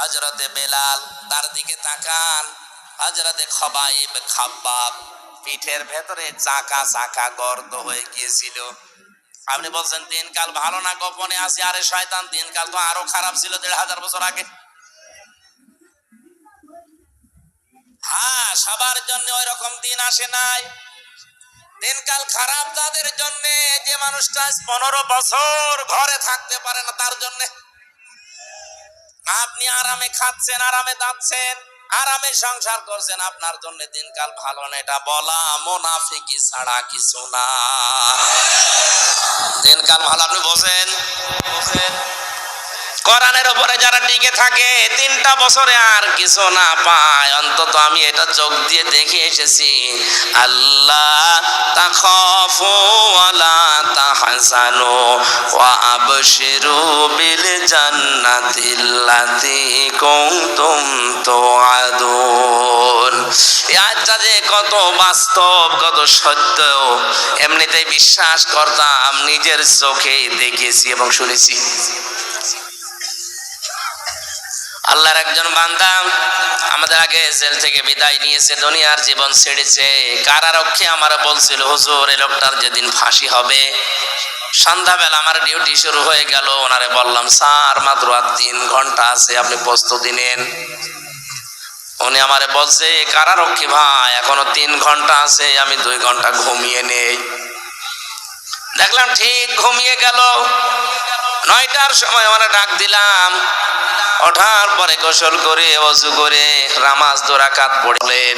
হজরতে বেলাল তার দিকে তাকান। হজরতে খবাইব খাব্বাব পিঠের ভেতরে চাকা চাকা গর্ত হয়ে গিয়েছিল। আপনি বলছেন, দিনকাল ভালো না গোপনে আছে? আরে শয়তান, দিনকাল তো আরও খারাপ ছিল দেড় হাজার বছর আগে। হ্যাঁ সবার জন্য ওই রকম দিন আসে নাই। দিনকাল খারাপ তাদের জন্য। যে মানুষটা পনেরো বছর ঘরে থাকতে পারে না তার জন্য। আপনি আরামে খাচ্ছেন, আরামে দাচ্ছেন আরামে সংসার করছেন, আপনার জন্য দিনকাল ভালো না। এটা বলা মোনাফিকি ছাড়া কিছু না। দিনকাল ভালো, আপনি বোঝেন বোঝেন কোরআনের উপরে যারা টিকে থাকে, তিনটা বছরে আর কিছু না পায়। অন্তত আমি এটা চোখ দিয়ে দেখে এসেছি। আল্লাহ তাখাফু ওয়ালা তাহজানু ওয়া আবশিরু বিল জান্নাতিল্লাতি কুনতুম তুআদুন। আয়াতটা যে কত বাস্তব, কত সত্য, এমনিতেই বিশ্বাস করতাম নিজের চোখে দেখেছি এবং শুনেছি। আল্লাহর একজন বান্দা আমাদের আগে জেল থেকে বিদায় নিয়েছে, দুনিয়ার জীবন ছেড়েছে। কারারক্ষী আমার বলছিল, হুজুর, এই লোকটার যেদিন ফাঁসি হবে, সন্ধ্যাবেলা আমার ডিউটি শুরু হয়ে গেল। ওনারে বললাম, স্যার, মাত্র আর তিন ঘণ্টা আছে, আপনি প্রস্তুতি নেন। উনি আমারে বলছে কারারক্ষী ভাই, এখনও তিন ঘণ্টা আছে, আমি দুই ঘণ্টা ঘুমিয়ে নেই। দেখলাম ঠিক ঘুমিয়ে গেল। নয়টার সময় আমরা ডাক দিলাম। ওঠার পরে গোসল করে, অজু করে রামাজ দোরা কাত পড়লেন।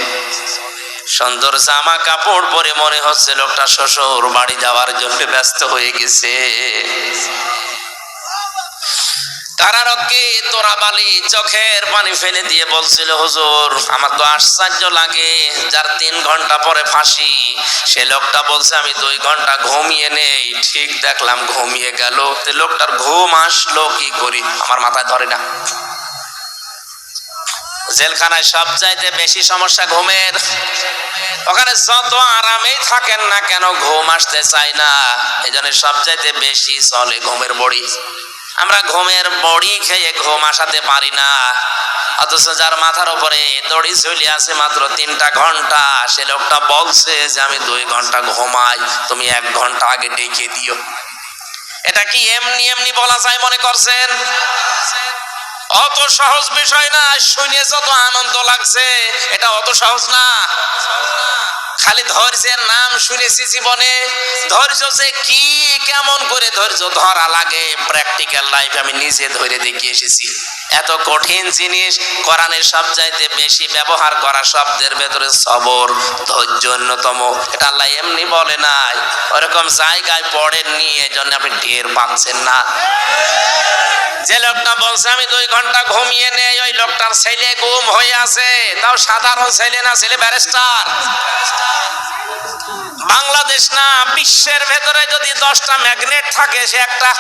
সুন্দর জামা কাপড় পরে মনে হচ্ছে লোকটা শ্বশুর বাড়ি যাওয়ার জন্য ব্যস্ত হয়ে গেছে। কারারক্ষী তোরা বালি চোখের পানি ফেলে দিয়ে বলছিল, হুজুর, আমার তো আশ্চর্য লাগে যার তিন ঘণ্টা পরে ফাঁসি। সে লোকটা বলছে, আমি দুই ঘণ্টা ঘুমিয়ে নেই। ঠিক দেখলাম ঘুমিয়ে গেল। লোকটার ঘুম আসলো, কি করি? আমার মাথায় ধরে না। জেলখানায় সব চাইতে বেশি সমস্যা ঘুমের। ওখানে যত আরামেই থাকেন না কেন, ঘুম আসতে চায় না। এই সব চাইতে বেশি চলে ঘুমের বড়ি। আমরা ঘুমের বড়ি খেয়ে ঘুম আসাতে পারি না। অথচ যার মাথার উপরে দড়ি চলে আছে মাত্র তিনটা ঘণ্টা, সে লোকটা বলছে যে, আমি দুই ঘণ্টা ঘুমাই, তুমি এক ঘণ্টা আগে ডেকে দিও। এটা কি এমনি এমনি বলা যায় মনে করছেন? অত সহজ বিষয় না, শুনে যত আনন্দ লাগছে, এটা অত সহজ না। খালি ধৈর্যের নাম শুনেছি জীবনে। ধৈর্য যে কি, কেমন করে ধৈর্য ধরা লাগে? প্র্যাকটিক্যাল লাইফ আমি নিজে ধরে দেখিয়ে এসেছি। এত কঠিন জিনিস কোরআনের সব চাইতে বেশি ব্যবহার করা শব্দের ভেতরে সবর, ধৈর্য অন্যতম। এটা আল্লাহ এমনি বলে নাই। ওরকম জায়গায় পড়েননি জন্য আপনি ঢের পাচ্ছেন না। যে লোকটা বলছে, আমি দুই ঘণ্টা ঘুমিয়ে নেই, ওই লোকটার ছেলে গুম হয়ে আছে। তাও সাধারণ ছেলে না, ছেলে ব্যারিস্টার। বাংলাদেশ না, বিশ্বের ভেতরে যদি দশটা ম্যাগনেট থাকে, সে একটা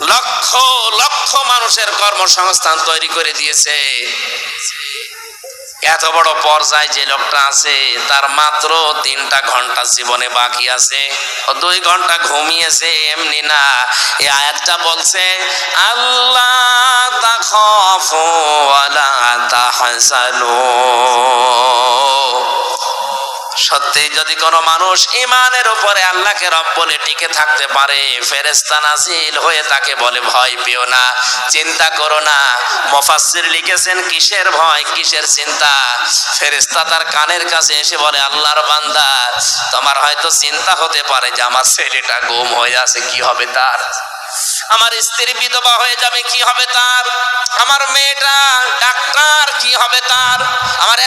লক্ষ লক্ষ মানুষের কর্মসংস্থান তৈরি করে দিয়েছে। এত বড় পর্যায়ে যে লোকটা আছে, তার মাত্র তিনটা ঘণ্টা জীবনে বাকি আছে। দুই ঘণ্টা ঘুমিয়েছে, এমনি না। এ আয়াতটা বলছে, আল্লাহ তাহজানু সত্যি যদি কোনো মানুষ ইমানের উপরে আল্লাহকে রব বলে টিকে থাকতে পারে ফেরেস্তা নাজিল হয়ে তাকে বলে, ভয় পেও না, চিন্তা করো না। মুফাসসির লিখেছেন, কিসের ভয়, কিসের চিন্তা? ফেরেস্তা তার কানের কাছে এসে বলে, আল্লাহর বান্দা, তোমার হয়তো চিন্তা হতে পারে যে আমার ছেলেটা গুম হয়ে আছে, কি হবে তার? আমার স্ত্রী বিধবা হয়ে যাবে, কি হবে তার? আমার মেয়েটা ডাক্তার, কি হবে তার? আমার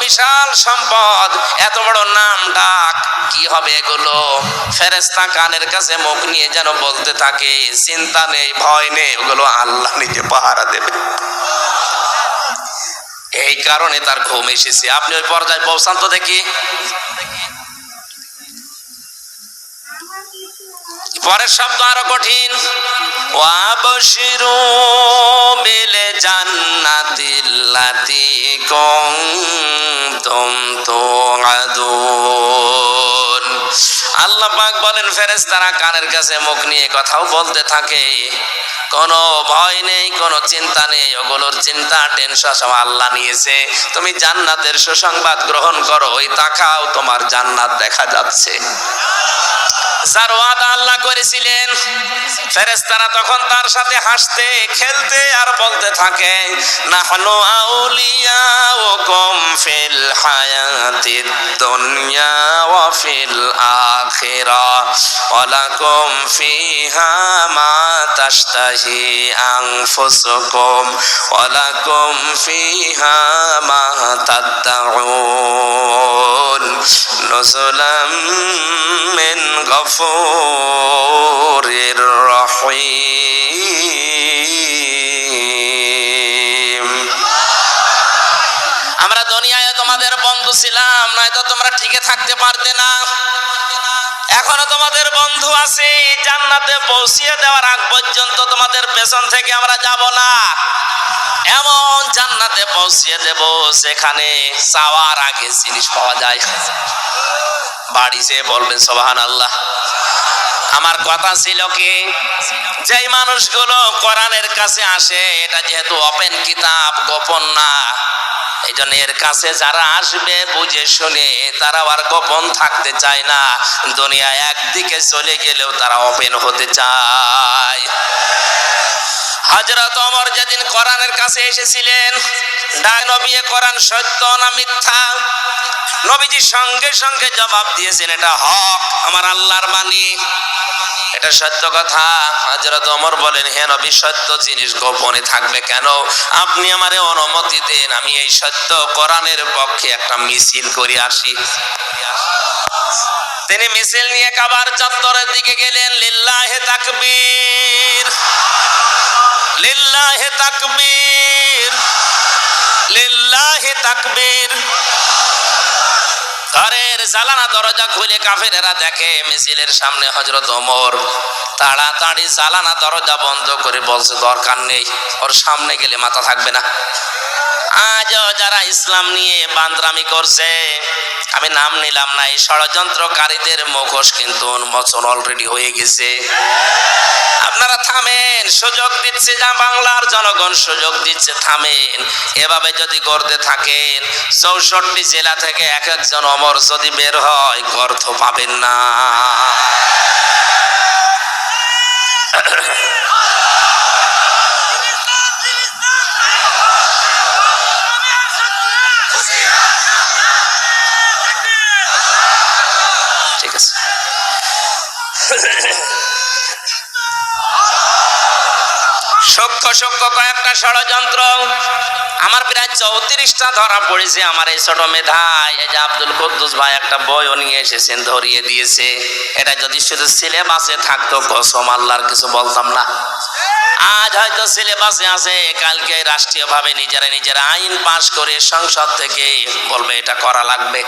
বিশাল সম্পদ। এত বড় নাম ডাক, কি হবে এগুলো? ফেরেস্তা কানের কাছে মুখ নিয়ে যেন বলতে থাকে, চিন্তা নেই, ভয় নেই, ওগুলো আল্লাহ নিজে পাহারা দেবে। এই কারণে তার ঘুম এসেছে। আপনি ওই পর্যায়ে পৌঁছান তো দেখি। পরের শব্দ আরও কঠিন। ওয়াবশিরু বিল জান্নাতিল্লাতি কুনতুম তুআদুন। আল্লাহ পাক বলেন, ফেরেশতারা কানের কাছে মুখ নিয়ে কথাও বলতে থাকে। কোনো ভয় নেই, কোনো চিন্তা নেই। ওগুলোর চিন্তা, টেনশন সব আল্লাহ নিয়েছে। তুমি জান্নাতের সুসংবাদ গ্রহণ করো, ওই তাকাও, তোমার জান্নাত দেখা যাচ্ছে। যার ওয়াদা আল্লাহ করেছিলেন। ফেরেস্তারা তখন তার সাথে হাসতে, খেলতে আর বলতে থাকে, নাহনু আউলিয়াউকুম ফিল হায়াতিদ দুনিয়া ওয়া ফিল আখিরাহ ওয়া লাকুম ফিহা মা তাশতাহি আনফুসুকুম, ওয়া লাকুম ফিহা মা তাদউন গফুরির রহিম আমরা দুনিয়ায় তোমাদের বন্ধু ছিলাম, নয়তো তোমরা টিকে থাকতে পারতে না। এখনও তোমাদের বন্ধু আছে, জান্নাতে পৌঁছিয়ে দেওয়ার আগ পর্যন্ত তোমাদের পেছন থেকে আমরা যাব না। এমন জান্নাতে পৌঁছিয়ে দেব, সেখানে চাওয়ার আগে জিনিস পাওয়া যায়। বাড়ি যেয়ে বলবেন সোবাহান আল্লাহ আমার কথা ছিল কি, যেই মানুষগুলো কোরআনের কাছে আসে, এটা যেহেতু ওপেন কিতাব, গোপন না এই জন্য এর কাছে যারা আসবে, বুঝে শুনে তারা আর গোপন থাকতে চায় না। দুনিয়া একদিকে চলে গেলেও তারা ওপেন হতে চায়। হজরত অমর যেদিন কোরআনের কাছে এসেছিলেন, ডাক নবী কোরআন সত্য না মিথ্যা? নবীজি সঙ্গে সঙ্গে জবাব দিয়েছেন, এটা হক, আমার আল্লাহর বাণী। এটা সত্য কথা। হজরত অমর বলেন, হে নবী, সত্য জিনিস গোপনে থাকবে কেন? আপনি আমারে অনুমতি দেন, আমি এই সত্য কোরআনের পক্ষে একটা মিছিল করে আসি। তিনি মিছিল নিয়ে কাবার চত্বরের দিকে গেলেন, লিল্লাহে তাকবীর। লিল্লাহে তাকবীর লিল্লাহে তাকবীর। ঘরের জালানা দরজা খুলে কাফেরেরা দেখে, মিছিলের সামনে হজরত ওমর তাড়াতাড়ি জালানা দরজা বন্ধ করে বলছে, দরকার নেই, ওর সামনে গেলে মাথা থাকবে না। আজও যারা ইসলাম নিয়ে বান্দরামি করছে, আমি নাম নিলাম না, এই ষড়যন্ত্রকারীদের মুখোশ কিন্তু উন্মোচন অলরেডি হয়ে গেছে। আপনারা থামেন, সুযোগ দিচ্ছে যা বাংলার জনগণ, সুযোগ দিচ্ছে, থামেন। এভাবে যদি করতে থাকেন, চৌষট্টি জেলা থেকে এক একজন অমর যদি বের হয় অর্থ পাবেন না। সক্ষ সক্ষ কয়েকটা ষড়যন্ত্র। আমার প্রায় চৌত্রিশটা ধরা পড়েছে আমার এই ছোট মেধায়। এই যে আব্দুল কুদ্দুস ভাই একটা বইও নিয়ে এসেছেন, ধরিয়ে দিয়েছে। এটা যদি শুধু সিলেবাসে থাকতো, কসম আল্লাহর কিছু বলতাম না। আজ হয়তো সিলেবাসে আছে, কালকে রাষ্ট্রীয়ভাবে নিজেরা নিজেরা আইন পাশ করে সংসদ থেকে বলবে, এটা করা লাগবে।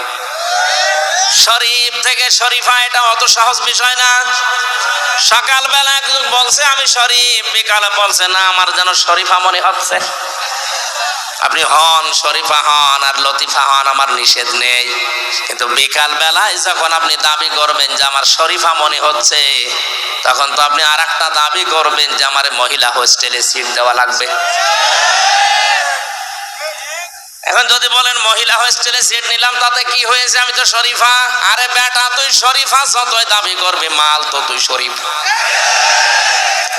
শরীফ থেকে শরীফা এটা অত সহজ বিষয় না। সকালবেলা একজন বলছে, আমি শরীফ। বিকালে বলছে, না, আমার যেন শরীফা মনে হচ্ছে। আপনি হন, শরীফা হন আর লতিফা হন, আমার নিষেধ নেই। কিন্তু বিকাল বেলায় যখন আপনি দাবি করবেন যে আমার শরীফা মনে হচ্ছে, তখন তো আপনি আর দাবি করবেন যে আমার মহিলা হোস্টেলে সিট দেওয়া লাগবে। এখন যদি বলেন মহিলা হোস্টেলে সিট নিলাম, তাতে কি হয়েছে? আমি তো শরীফা। আরে বেটা, তুই শরীফা, যতই দাবি করবি, মাল তো তুই শরীফ।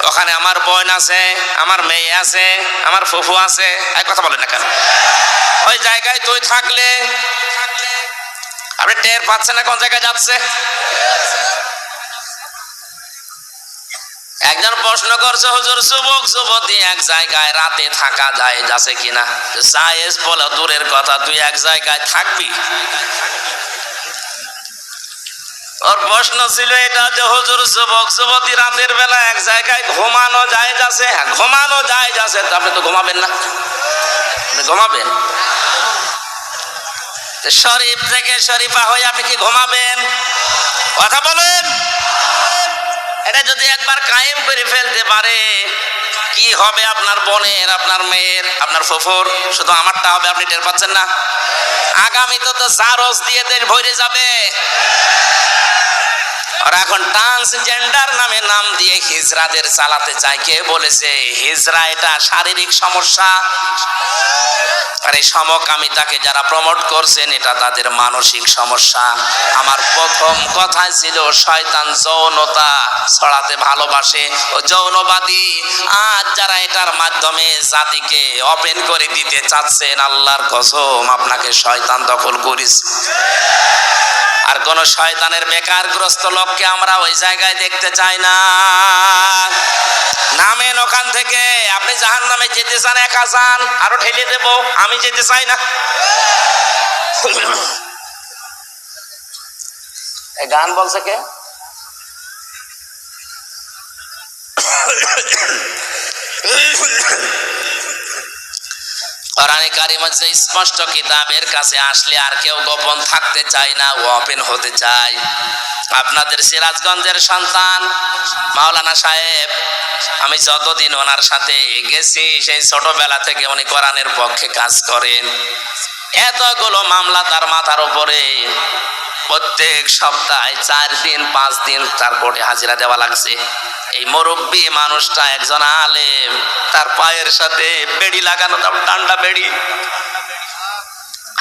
ওখানে আমার বোন আছে, আমার মেয়ে আছে, আমার ফুফু আছে। এক কথা বলেন না কেন? ওই জায়গায় তুই থাকলে, আপনি টের পাচ্ছেন না কোন জায়গায় যাচ্ছে? একজন প্রশ্ন করছে, হুজুর, যুবক, যুবতী এক জায়গায় রাতে থাকা যায়, যাচ্ছে কিনা? জায়েজ বলো, দূরের কথা, তুই এক জায়গায় থাকবি? ওর প্রশ্ন ছিল এটা যে, হুজুর, যুবক, যুবতী রাতের বেলা এক জায়গায় ঘুমানো যায়, যাচ্ছে? হ্যাঁ ঘুমানো যায়, যাচ্ছে। আপনি তো ঘুমাবেন না। আপনি ঘুমাবেন? শরীফ থেকে শরীফা হয়ে আপনি কি ঘুমাবেন? কথা বলেন। এটা যদি একবার কায়েম করে ফেলতে পারে, কি হবে আপনার বোনের, আপনার মেয়ের, আপনার ফুফুর? শুধু আমারটা হবে, আপনি টের পাচ্ছেন না? আগামী তো তো সারস দিয়ে দেশ ভরে যাবে। ওরা এখন ট্রান্সজেন্ডার নামে নাম দিয়ে হিজরাদের চালাতে চায়। কে বলেছে? হিজরা এটা শারীরিক সমস্যা। আর এই সমকামিতাকে যারা প্রমোট করছেন, এটা তাদের মানসিক সমস্যা। আমার প্রথম কথা ছিল, শয়তান যৌনতা ছড়াতে ভালোবাসে। ও যৌনবাদী, আজ যারা এটার মাধ্যমে জাতিকে ওপেন করে দিতে চাচ্ছেন, আল্লাহর কসম, আপনাকে শয়তান দখল করিস আর কোন শয়তানের বেকারগ্রস্ত লোককে আমরা ওই জায়গায় দেখতে চাই না। নামেন ওখান থেকে, আপনি জাহান নামে যেতে চান, একা চান, আরও ঠেলে দেব, আমি যেতে চাই না। গান বলছে কে? কোরআনে কারিম হচ্ছে স্পষ্ট কিতাবের কাছে আসলে আর কেউ গোপন থাকতে চায় না ওপেন হতে চায়। আপনাদের সিরাজগঞ্জের সন্তান মাওলানা সাহেব, আমি যতদিন ওনার সাথে গেছি, সেই ছোটবেলা থেকে উনি কোরআনের পক্ষে কাজ করেন। এতগুলো মামলা তার মাথার উপরে। প্রত্যেক সপ্তাহে চার দিন, পাঁচ দিন তার কোর্টে হাজিরা দেওয়া লাগছে। এই মুরব্বী মানুষটা একজন আলেম, তার পায়ের সাথে বেড়ি লাগানো ডান্ডা বেড়ি।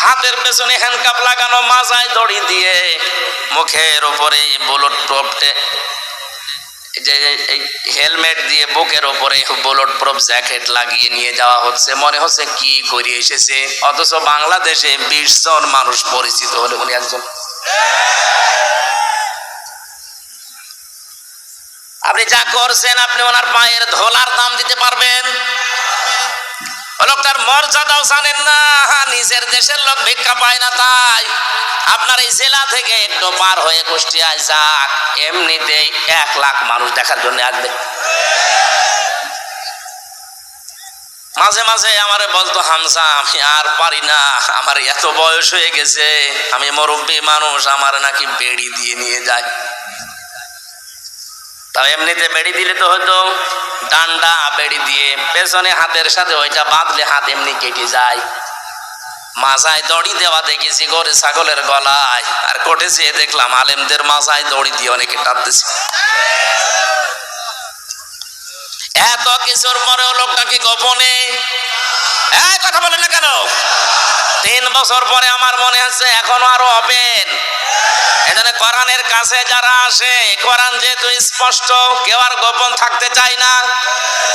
হাতের পেছনে হ্যান্ডকাপ লাগানো, মাজায় দড়ি দিয়ে মুখের উপরে বুলেট প্রুফটে যে, এই হেলমেট দিয়ে বুকের উপরে বুলেট প্রুফ জ্যাকেট লাগিয়ে নিয়ে যাওয়া হচ্ছে। মনে হচ্ছে কি করে এসেছে? অথচ বাংলাদেশে বিশ জন মানুষ পরিচিত হলে উনি একজন আপনি যা করছেন, আপনি ওনার পায়ের ধোলার দাম দিতে পারবেন। লোকটার মর্যাদাও জানেন না, নিজের দেশের লোক ভিক্ষা পায় না তাই। আপনার এই জেলা থেকে একটু পার হয়ে কুষ্টিয়ায় যাক, এমনিতেই এক লাখ মানুষ দেখার জন্য আসবে। মাঝে মাঝে আমারে বলতো হামসা আমি আর পারি না, আমার এত বয়স হয়ে গেছে, আমি মুরব্বী মানুষ, আমার নাকি বেড়ি দিয়ে নিয়ে যায়। তাও এমনিতে বেড়ি দিলে তো হয়তো ডান্ডা, বেড়ি দিয়ে পেছনে হাতের সাথে ওইটা বাঁধলে হাত এমনি কেটে যায়। মাজায় দড়ি দেওয়া দেখেছি গরে ছাগলের গলায়। আর কটেছে, দেখলাম আলেমদের মাজায় দড়ি দিয়ে অনেকে টানতেছে। এত কিছুর পরেও লোকটাকে গোপনে? কথা বলে না কেন? তিন বছর পরে আমার মনে হচ্ছে এখনও আরও ওপেন এখানে কোরআনের কাছে যারা আসে, কোরআন যেহেতু স্পষ্ট, কেউ আর গোপন থাকতে চায় না।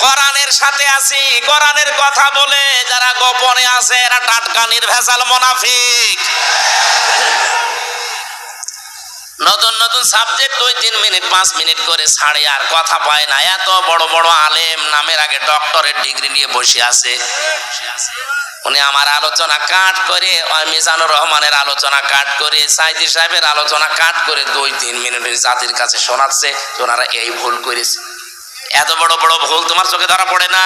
কোরআনের সাথে আছি, কোরআনের কথা বলে যারা গোপনে আছে, এরা টাটকা, নির্ভেজাল মোনাফিক। নতুন নতুন সাবজেক্ট দুই, তিন মিনিট, পাঁচ মিনিট করে ছাড়ে, আর কথা পায় না। এত বড় বড় আলেম, নামের আগে ডক্টরের ডিগ্রি নিয়ে বসে আছে। উনি আমার আলোচনা কাট করে মিজানুর রহমানের আলোচনা কাট করে, সাইদি সাহেবের আলোচনা কাট করে দুই তিন মিনিট জাতির কাছে শোনাচ্ছে ওনারা এই ভুল করেছে। এত বড় বড় ভুল তোমার চোখে ধরা পড়ে না?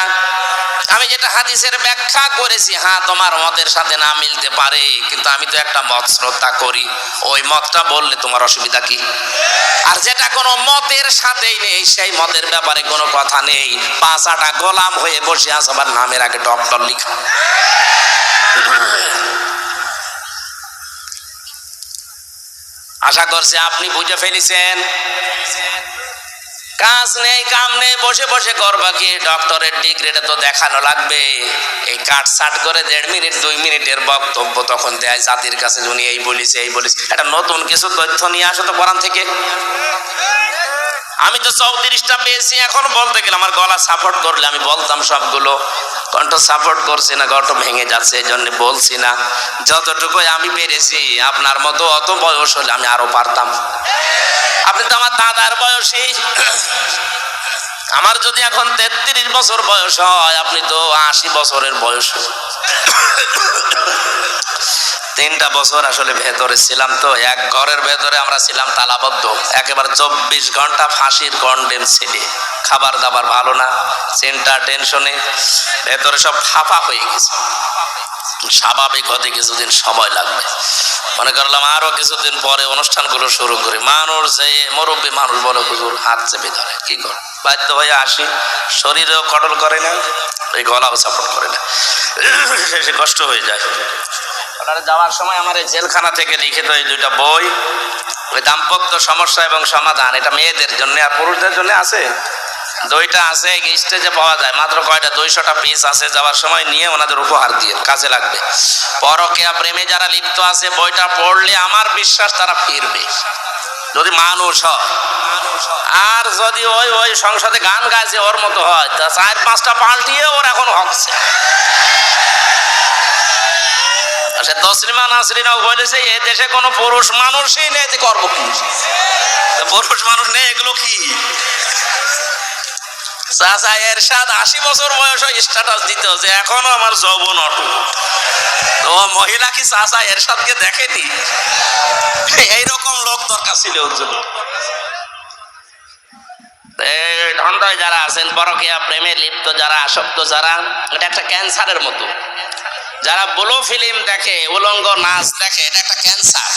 আমি যেটা হাদিসের ব্যাখ্যা করেছি হ্যাঁ তোমার মতের সাথে না মিলতে পারে, কিন্তু আমি তো একটা মত শ্রদ্ধা করি। ওই মতটা বললে তোমার অসুবিধা কি? আর যেটা কোনো মতের সাথেই নেই, সেই মতের ব্যাপারে কোনো কথা নেই। পাঁচাটা গোলাম হয়ে বসে আস আবার নামের আগে ডক্টর লিখা। আশা করছি আপনি বুঝে ফেলেছেন। কাজ নেই, কাম নেই, বসে বসে করবা কি? ডক্টরের ডিগ্রিটা তো দেখানো লাগবে। এই কাট সাট করে দেড় মিনিট, দুই মিনিটের বক্তব্য তখন দেয় জাতির কাছে উনি এই বলিস এই বলিস। একটা নতুন কিছু তথ্য নিয়ে আসো তো কোরআন থেকে। আমি তো চৌত্রিশটা পেয়েছি, এখন বলতে গেলে আমার গলা সাপোর্ট করলে আমি বলতাম সবগুলো। কণ্ঠ সাপোর্ট করছি না কণ্ঠ ভেঙে যাচ্ছে, এই জন্য বলছি না। যতটুকু আমি পেরেছি, আপনার মতো অত বয়স হলে আমি আরও পারতাম। আপনি তো আমার দাদার বয়সী। আমার যদি এখন তেত্রিশ বছর বয়স হয়, আপনি তো আশি বছরের বয়স। তিনটা বছর আসলে ভেতরে ছিলাম তো, এক ঘরের ভেতরে আমরা ছিলাম তালাবদ্ধ। একেবারে চব্বিশ ঘণ্টা ফাঁসির কন্ডেম ছেলে। খাবার দাবার ভালো না, চিন্তা, টেনশনে ভেতরে সব ফাঁপা হয়ে গেছে। স্বাভাবিক হতে কিছুদিন সময় লাগবে। মনে করলাম আরও কিছুদিন পরে অনুষ্ঠানগুলো শুরু করি। মানুষ যে মুরব্বী মানুষ বলে, হুজুর, হাত চেপে ধরে কি করে? বাধ্য হয়ে আসি। শরীরেও কটল করে না এই গলাও সাপোর্ট করে না। শেষে কষ্ট হয়ে যায়। ওনারা যাওয়ার সময় আমার এই জেলখানা থেকে লিখিত এই দুইটা বই, ওই দাম্পত্য সমস্যা এবং সমাধান, এটা মেয়েদের জন্য আর পুরুষদের জন্য আছে? দইটা আছে স্টেজে পাওয়া যায়। মাত্র কয়টা? দুইশোটা পিস আছে, যাওয়ার সময় নিয়ে ওনাদের উপহার দিয়ে, কাজে লাগবে। পরকেয়া প্রেমে যারা লিপ্ত আছে, বইটা পড়লে আমার বিশ্বাস তারা ফিরবে। যদি মানুষ হয়। আর যদি ওই ওই সংসদে গান গাইছে ওর মতো হয় চার পাঁচটা পাল্টিয়ে ওর এখন হকছে। সে তসলিমা নাসরিনাও বলেছে এ দেশে কোনো পুরুষ মানুষই নেই, যে করব কি? পুরুষ মানুষ নেই, এগুলো কি? চাচা, এরশাদ, আশি বছর বয়স স্ট্যাটাস দিত যে, এখনও আমার যৌবন অটু তো মহিলা কি চাচা দেখেনি? এইরকম লোক দরকার ছিল ওর যারা আছেন, পরকিয়া প্রেমে লিপ্ত যারা, আসক্ত যারা, এটা একটা ক্যান্সারের মতো। যারা বলো ফিল্ম দেখে, উলঙ্গ নাচ দেখে, এটা একটা ক্যান্সার।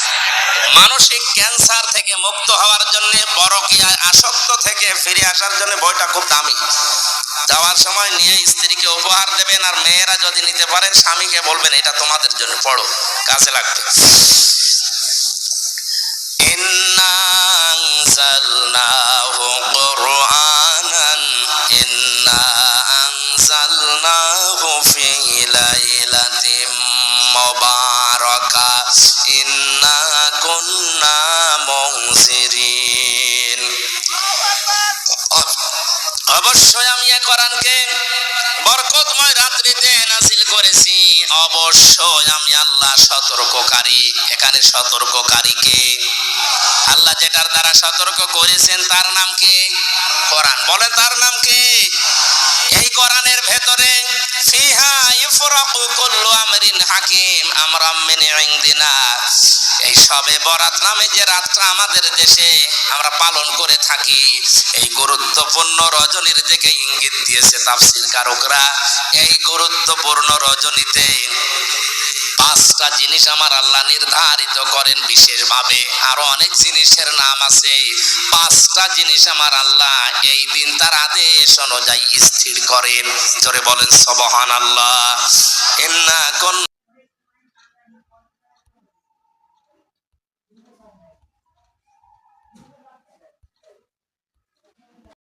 মানসিক ক্যান্সার থেকে মুক্ত হওয়ার জন্য বড় কি আসক্ত থেকে ফিরে আসার জন্য বইটা খুব দামি। যাওয়ার সময় নিয়ে স্ত্রীকে উপহার দেবেন আর মেয়েরা যদি নিতে পারেন স্বামীকে বলবেন, এটা তোমাদের জন্য, পড়ো কাছে লাগবে। ইন্না আনসালনাহু কুরআন। كنا منذرين অবশ্যই আমি এ কোরআনকে বরকতময় রাত্রিতে নাজিল করেছি অবশ্যই আমি আল্লাহ সতর্ককারী এখানে সতর্ককারীকে আল্লাহ যেটার দ্বারা সতর্ক করেছেন তার নাম কি কোরআন বলে তার নাম কি এই কোরআনের ভেতরে ফিহা ইফরাকু কুল্লু আমরিন হাকিম আমরাম মিন ইনদিনা এই সবে বরাত নামে যে রাতটা আমাদের দেশে আমরা পালন করে থাকি, এই গুরুত্বপূর্ণ রজনীর দিকে ইঙ্গিত দিয়েছে তাফসির কারকরা এই গুরুত্বপূর্ণ রজনীতে পাঁচটা জিনিস আমার আল্লাহ নির্ধারিত করেন বিশেষভাবে। আরও অনেক জিনিসের নাম আছে। পাঁচটা জিনিস আমার আল্লাহ এই দিন তার আদেশ অনুযায়ী স্থির করেন। জোরে বলেন সবহান আল্লাহ